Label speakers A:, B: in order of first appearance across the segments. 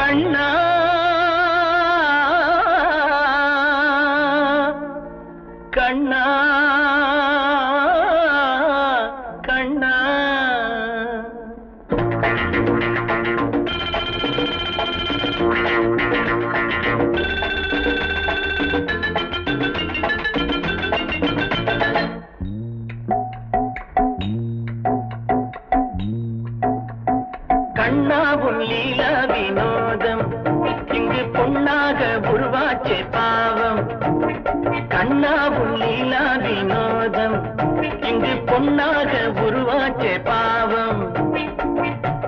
A: கண்ணா பொன்னாக உருவாச்சே பாவம்.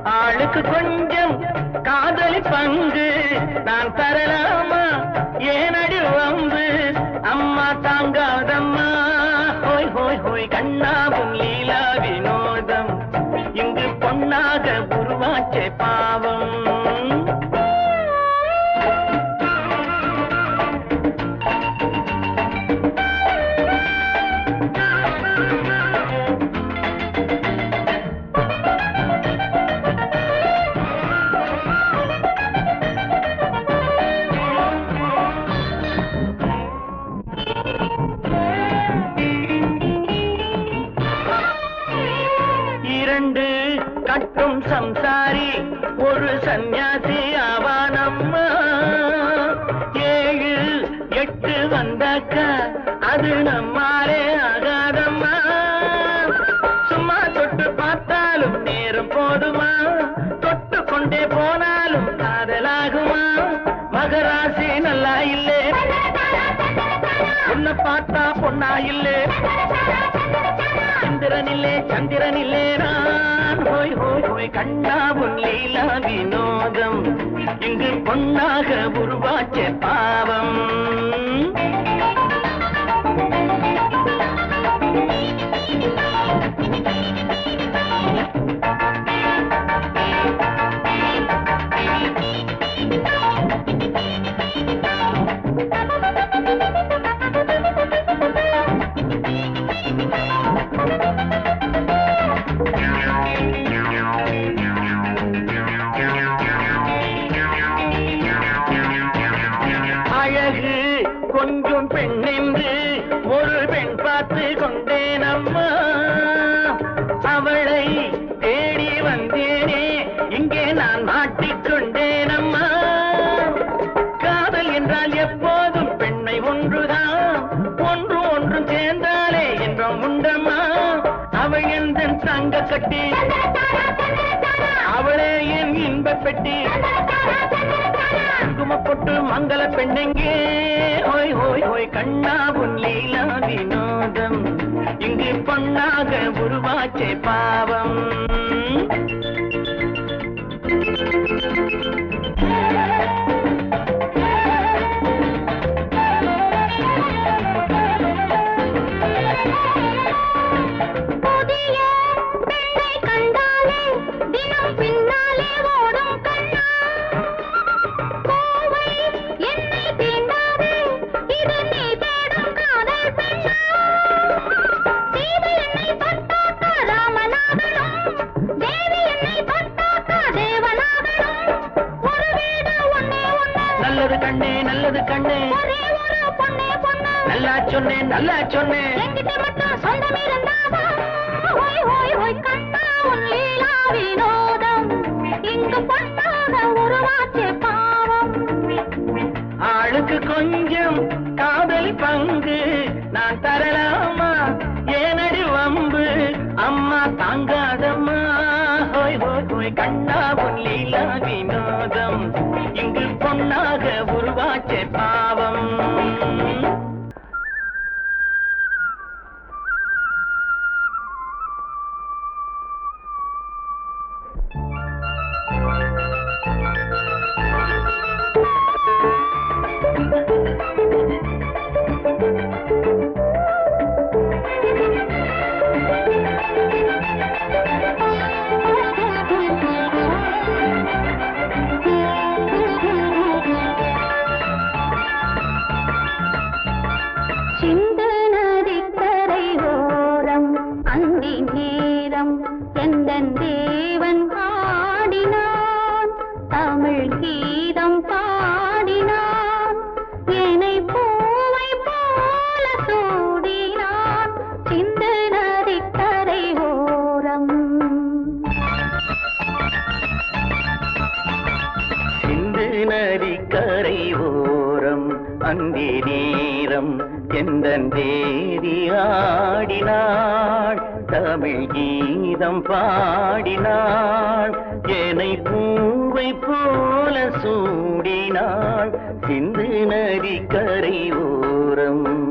A: ஆளுக்கு கொஞ்சம் காதல் பங்கு நான் தரலாமா? ஏனடி வம்பு? அம்மா தாங்காதம்மா. ஹோய் ஹோய் ஹோய் கண்ணா கட்டும் சம்சாரி ஒரு சந்நியாசி ஆவானம்மா ஏழு எட்டு வந்தாக்க அது நம்மாலே ஆகாதம்மா. சும்மா தொட்டு பார்த்தாலும் நேரம் போதுமா? தொட்டு கொண்டே போனாலும் காதலாகுமா? மகராசி நல்லா இல்லே. உன்னை பார்த்தா பொண்ணா இல்லே. சந்திரனில்லே சந்திரனில்லே நான் ஹோய் ஹோய் ஹோய் கண்ணா உன் லீலா வினோதம் இங்கு பொன்னாக உருவாச்ச பாவம் Thank you. கட்டி அவளே என் இன்ப பெட்டி. குங்குமப்பொட்டு மங்கள பெண்ணெங்கே. ஹோய் ஹோய் ஹோய் கண்ணா உன் லீலா வினோதம் இங்கு பொன்னாக உருவாச்சே பாவம்.
B: Thank you. நதிக்கரை ஓரம்
A: அந்தி நேரம் எந்தன் தேதி ஆடினாள்? தமிழ் கீதம் பாடினாள் என்னை பூவை போல சூடினாள். சிந்து நதிக்கரை ஓரம்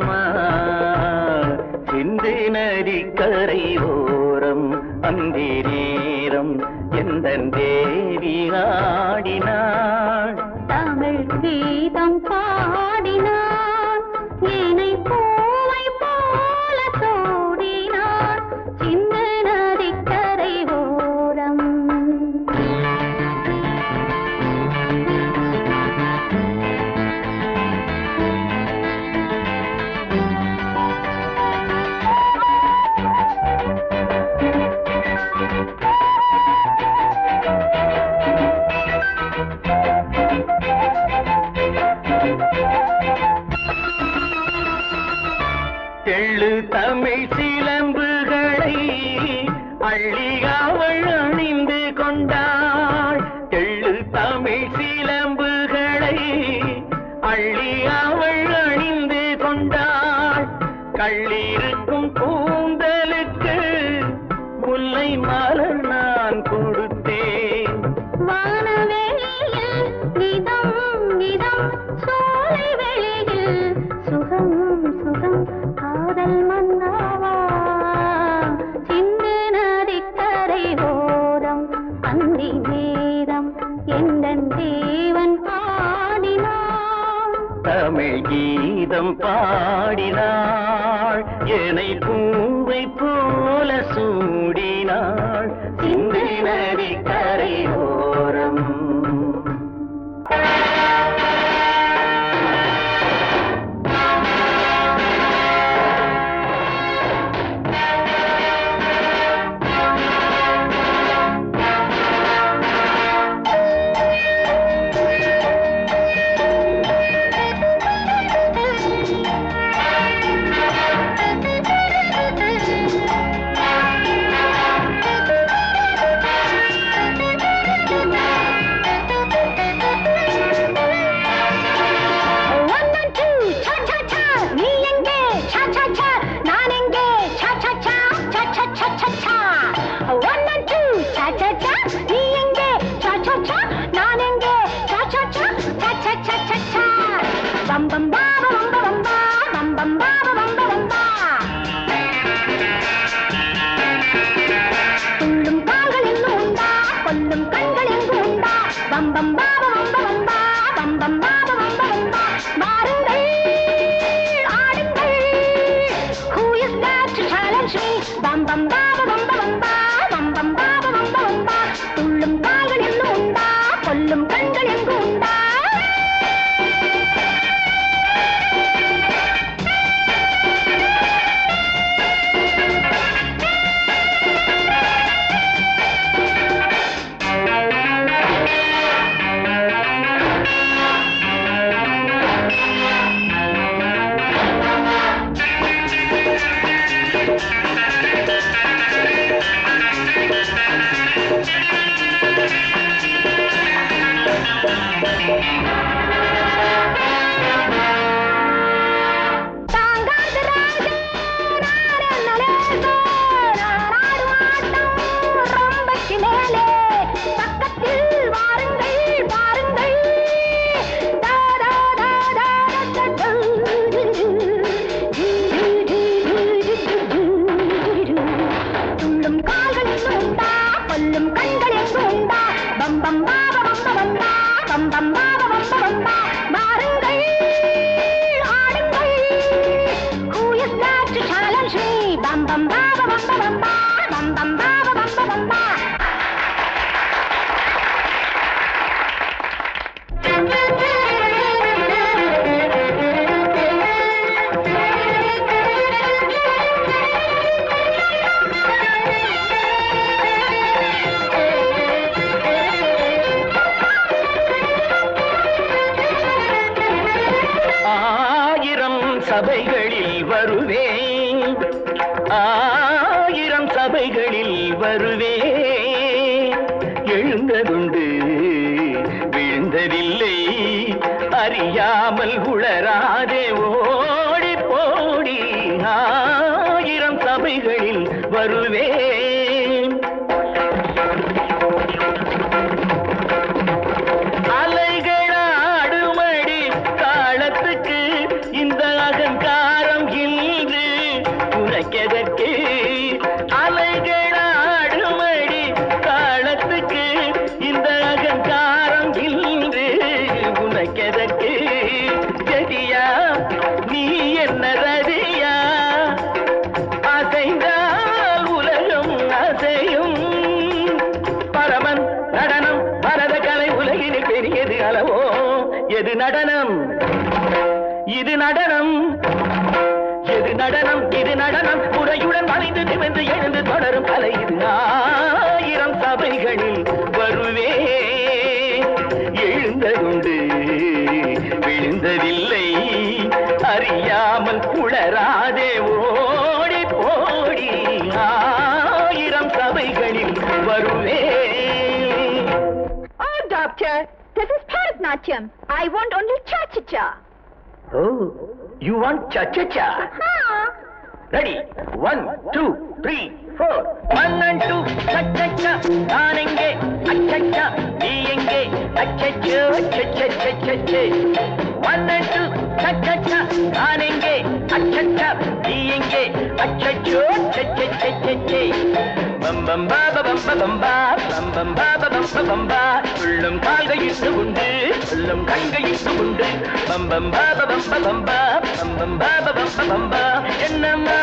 A: அம்மா. சிந்தி நரி கரை ஓரம் அந்தி நேரம் எந்த தேவி ஆடினாள்.
B: தமிழ் கீதம்
A: பா கீதம் பாடினாள். என்னை பூவை போல சூடினாள். சிந்தை நதி கரையோ
B: கொல்லும் Bye.
A: சபைகளில் எழுந்ததுண்டு விழுந்ததில்லை. அறியாமல் உளராதே இது நடனம். எது நடனம் இது நடனம். முறையுடன் வளைந்து நிமிர்ந்து எழுந்து தொடரும் கலை இது. ஆயிரம் சபைகளில் வருவே. எழுந்ததுண்டு விழுந்ததில்லை. அறியாமல் புலராதே ஓடி போடி. ஆயிரம் சபைகளில் வருவே.
B: Oh, doctor, this is Bharatnatyam. I want only cha-cha-cha.
A: Oh, you want cha
B: cha
A: cha? Ready? One, two, three. Four one and two சச்சா நான் எங்கே அச்சச்சா. நீ எங்கே அச்சச்சோ. அச்சச்சச்சச்சே ஒன் அண்ட் டூ சச்சா நான் எங்கே அச்சச்சா. நீ எங்கே அச்சச்சோ. அச்சச்சச்சச்சே பம்பம் பம் பாப பம் பம் பா பம் பம் பாப பம் பம் உள்ளம் கால்கள் உண்டு. உள்ளம் கண்கையிட்டு உண்டு. பம்பம் பம் பாப பம் பம் பா பம் பம் பாப பம் பம் என்னம்மா?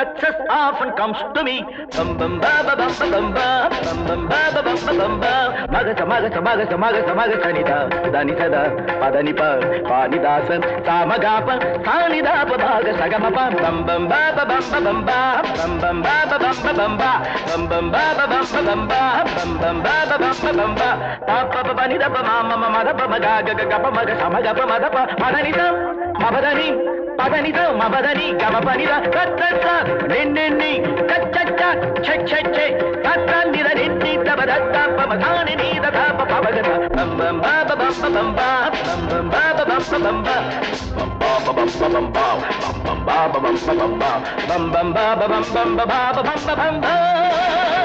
A: Success often comes to me. Bum bum ba ba bum ba bum ba bum bum ba ba bum ba bum ba. Maga sa maga sa maga sa maga sa maga sa ni da da ni sa da pa da ni pa pa ni da sa sa ma ga pa sa ni da pa ba ga sa ga ma pa bum bum ba ba bum ba bum ba bum bum ba ba bum ba bum ba bum bum ba ba bum ba bum ba bum bum ba ba bum ba bum ba pa pa pa pa ni da pa ma ma ma ma da pa ma ga ga ga ga pa ma ga sa ma ga pa ma da pa ma da ni da ma ba da ni పదనిదో మబదని గమపనిద కత్తత్త నిన్నెన్ని కచ్చచ్చ చచ్చచ్చే కత్త నిన్ని తమ దత్త పమధాని నీద తప పవగద బం బం బం బం బం బం బం బం బం బం బం బం బం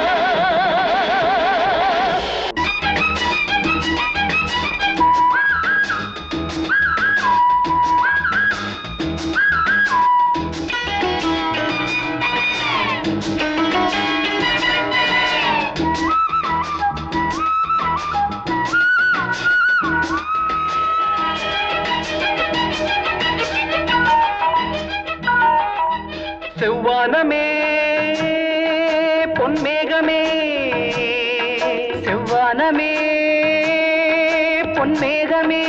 A: வனமே பொன்மேகமே.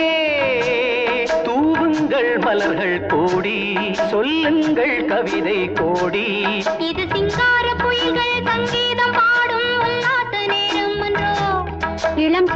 A: தூவுங்கள் மலர்கள் கோடி சொல்லுங்கள் கவிதை கோடி.
B: இது சிங்கார புயல்கள் சங்கீதம் பாடும் உல்லாச நேரம் என்றோ. இளம்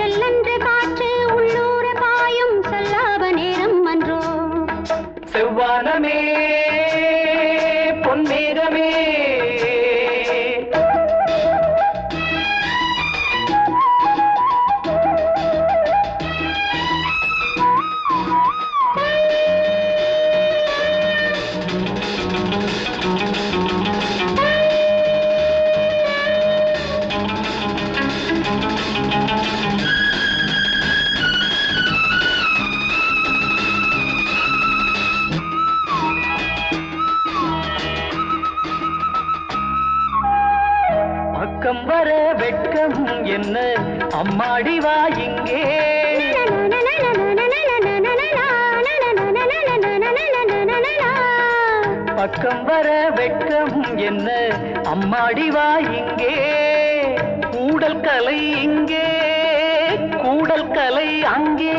A: உடல் கலை அங்கே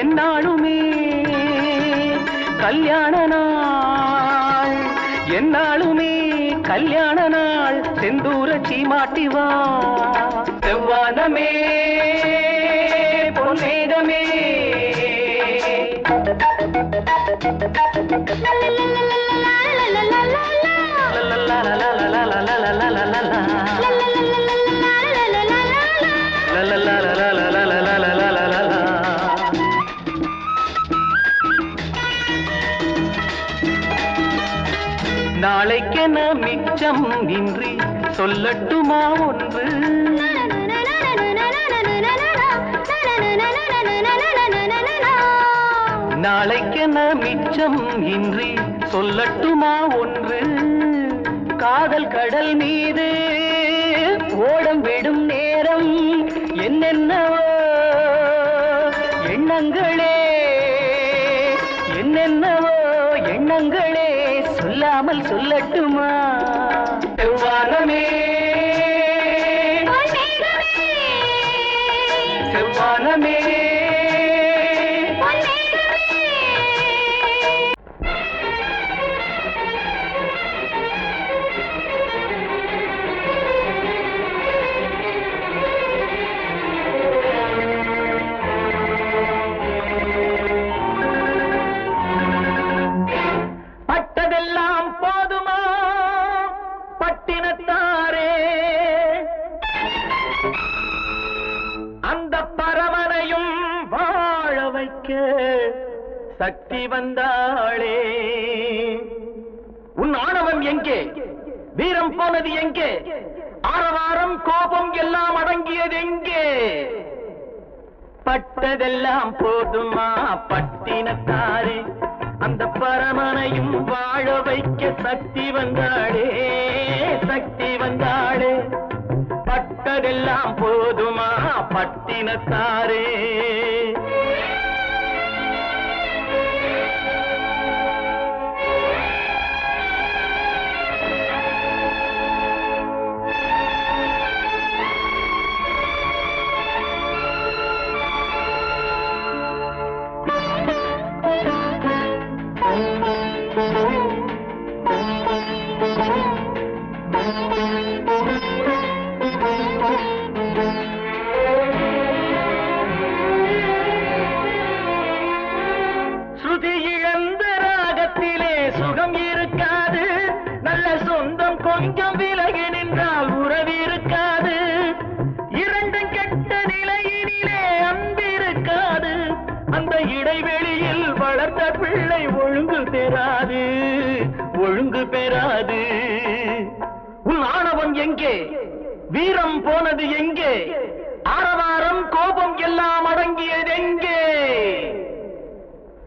A: என்னாலுமே கல்யாண நாள். என்னாலுமே கல்யாண நாள். செந்தூர சீமாட்டிவா செவ்வானமே பொன்னேதமே எனக்கென மிச்சம் இன்றி சொல்லட்டுமா ஒன்று? நாளைக்கென மிச்சம் இன்றி சொல்லட்டுமா ஒன்று? காதல் கடல் மீது ஓடம் விடும் நேரம் என்னென்னவோ? எண்ணங்களே என்னென்ன சொல்லட்டுமா? வானமே எல்லாம் பட்டதெல்லாம் போதுமா பட்டினத்தாரே? அந்த பரமனையும் வாழ வைக்க சக்தி வந்தாளே சக்தி வந்தாளே. பட்டதெல்லாம் போதுமா பட்டினத்தாரே?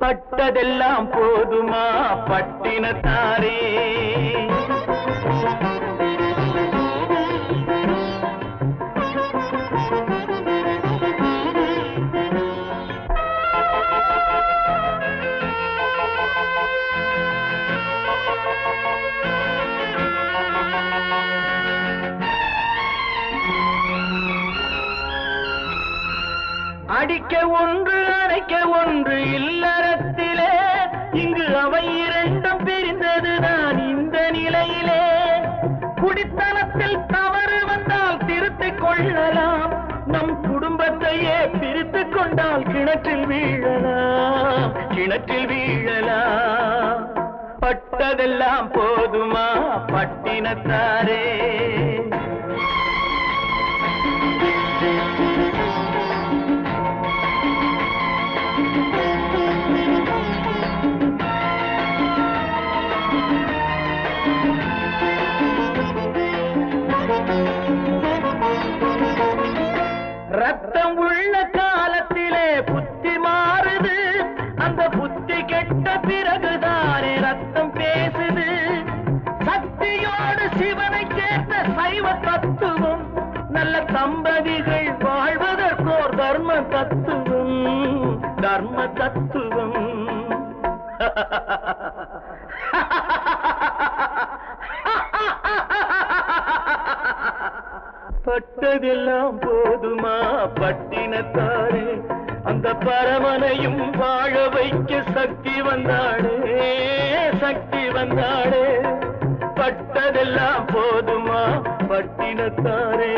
A: பட்டதெல்லாம் போதுமா பட்டினத்தாரே? அடிக்க ஒன்று அணைக்க ஒன்று இல்லை. குடித்தனத்தில் தவறு வந்தால் திருத்திக் கொள்ளலாம். நம் குடும்பத்தையே பிரித்துக் கொண்டால் கிணற்றில் வீழலாம். கிணற்றில் வீழலாம். பட்டதெல்லாம் போதுமா பட்டினத்தாரே? காது கெட்ட பிறகுதானே ரத்தம் பேசுது? சக்தியோடு சிவனை சேர்ந்த சைவ தத்துவம் நல்ல தம்பதிகள் வாழ்வதற்கோர் தர்ம தத்துவம் தர்ம தத்துவம். பட்டதெல்லாம் போதுமா பட்டினத்தாரே? அந்த பரமனையும் வாழ வைக்க சக்தி வந்தாளே சக்தி வந்தாளே. பட்டதெல்லாம் போதுமா பட்டினத்தாரே.